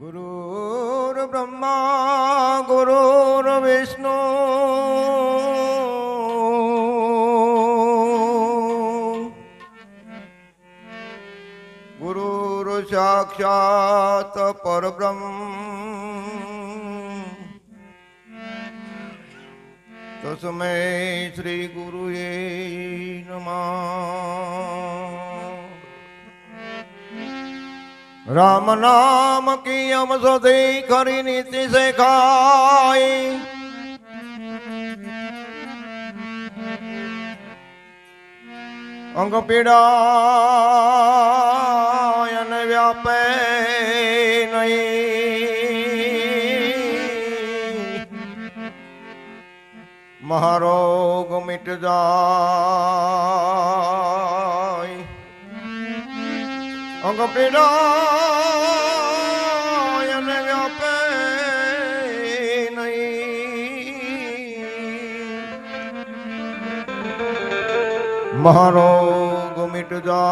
ગુરુર્બ્રહ્મા ગુરુર્વિષ્ણુ ગુરુર સાક્ષાત પરબ્રહ્મ. તસ્મે શ્રી ગુરુએ નમઃ. રામ નામ કિયમ સુધી કરી નીતિ શેખાય. અંગ પીડા અને વ્યાપે નહીં. મહારોગ મિટ જાય. અંગ પીડાય અને વ્યાપે નહીં મારો ગુમિટ જાય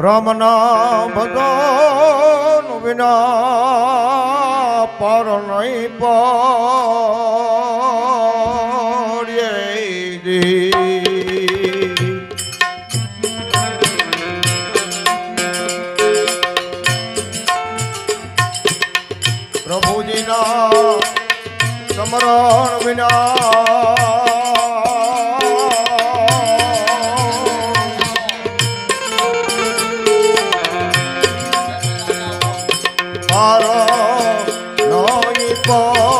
રામના ભગવાન વિના પર નહીં પડે નહીં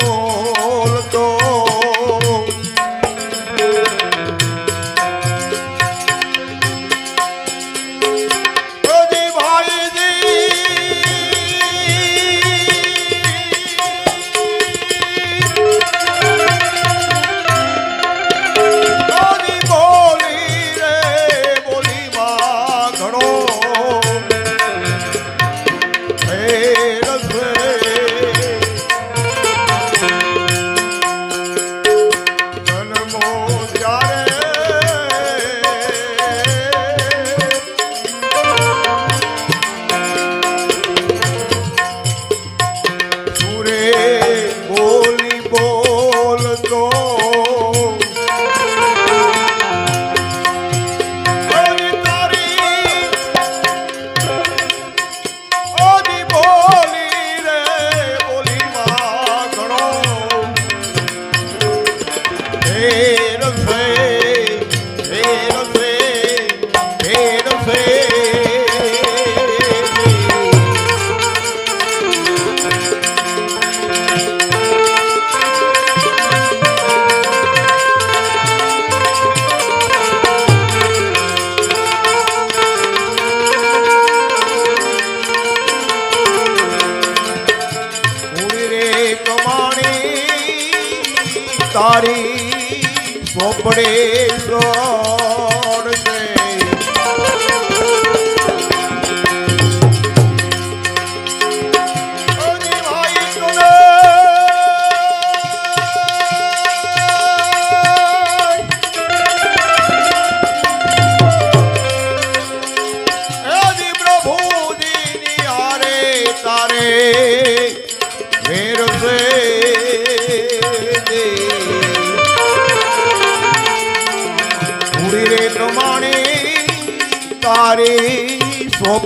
તારી સોપડે સોડશે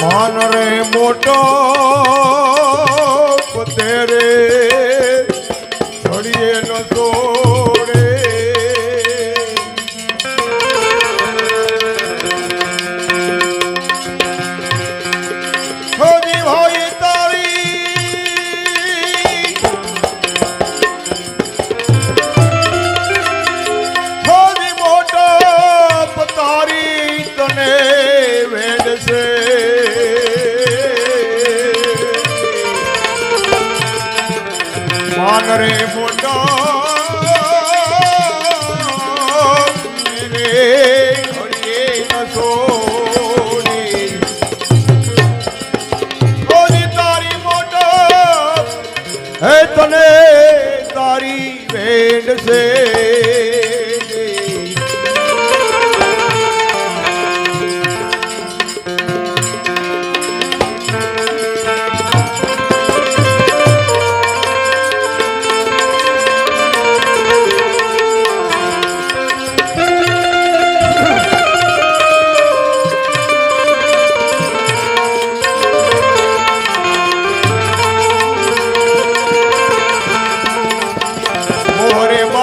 મન રે મોટો. করে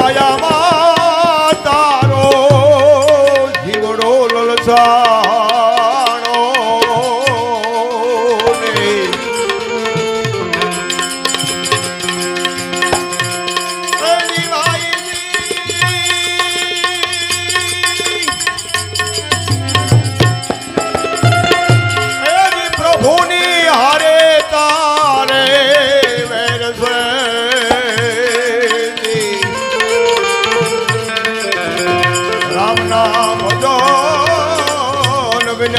I am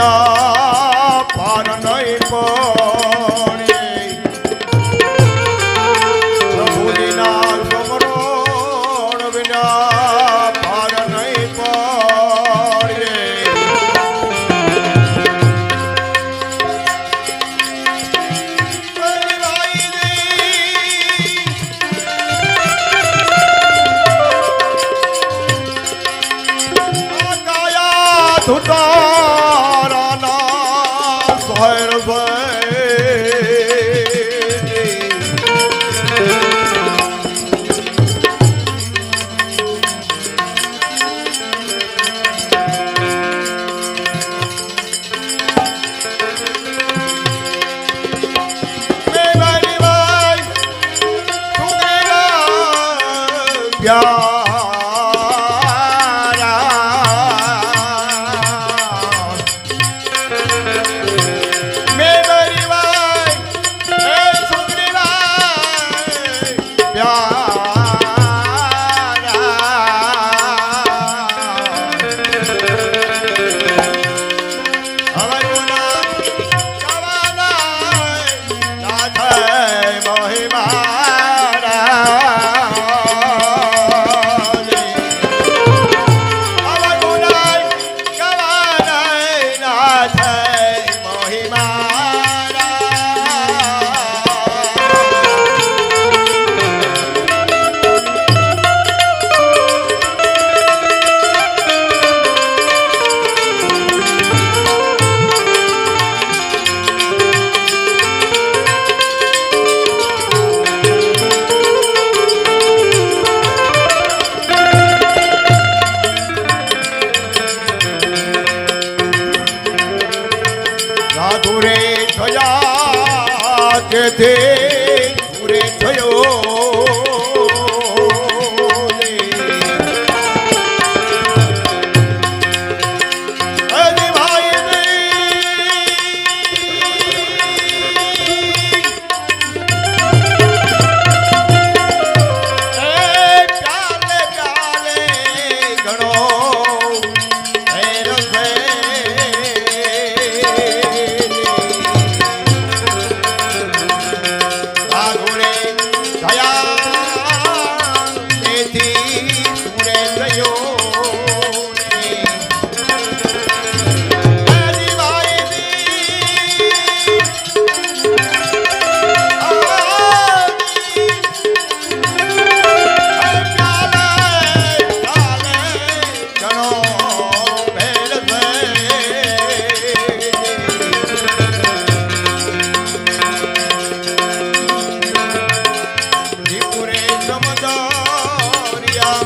Oh. Yeah.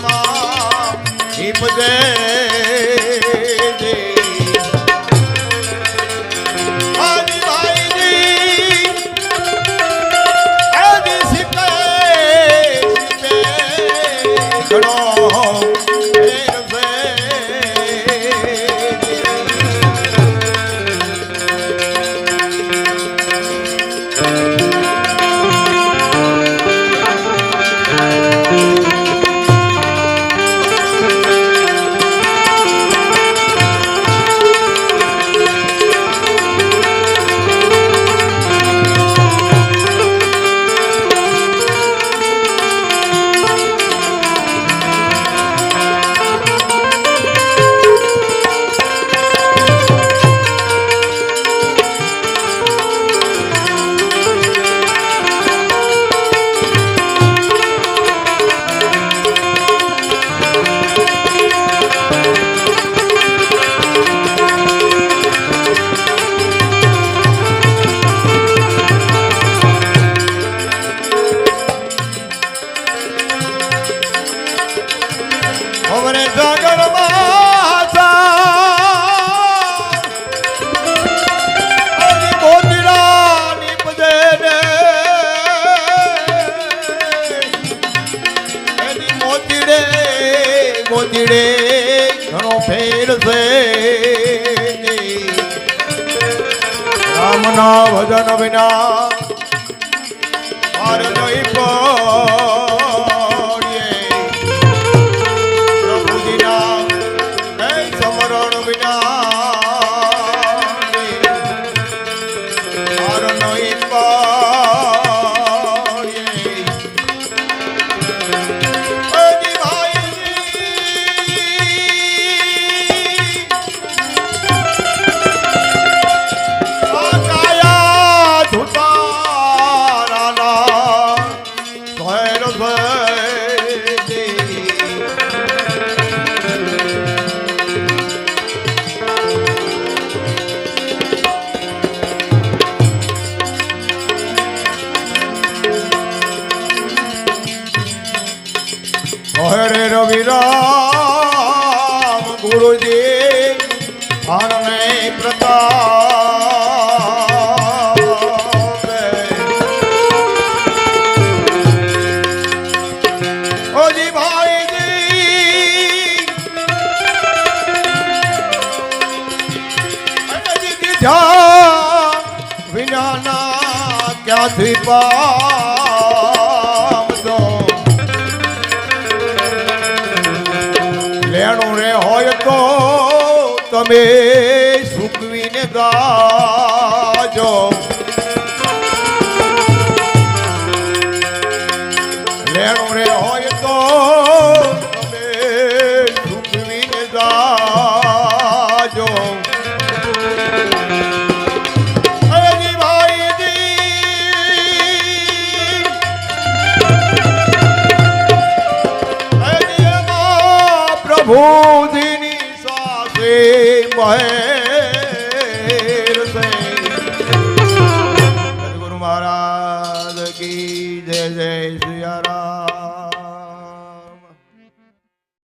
માં. હિમજે તીડે ઘણો ફેર છે રામના ભજન વિના સ્મરણ વિના જય રામ ગુરુજી હરણય પ્રતાપ ઓજી ભાઈજી અનજી દીધા વિના ના ક્યાંથી પા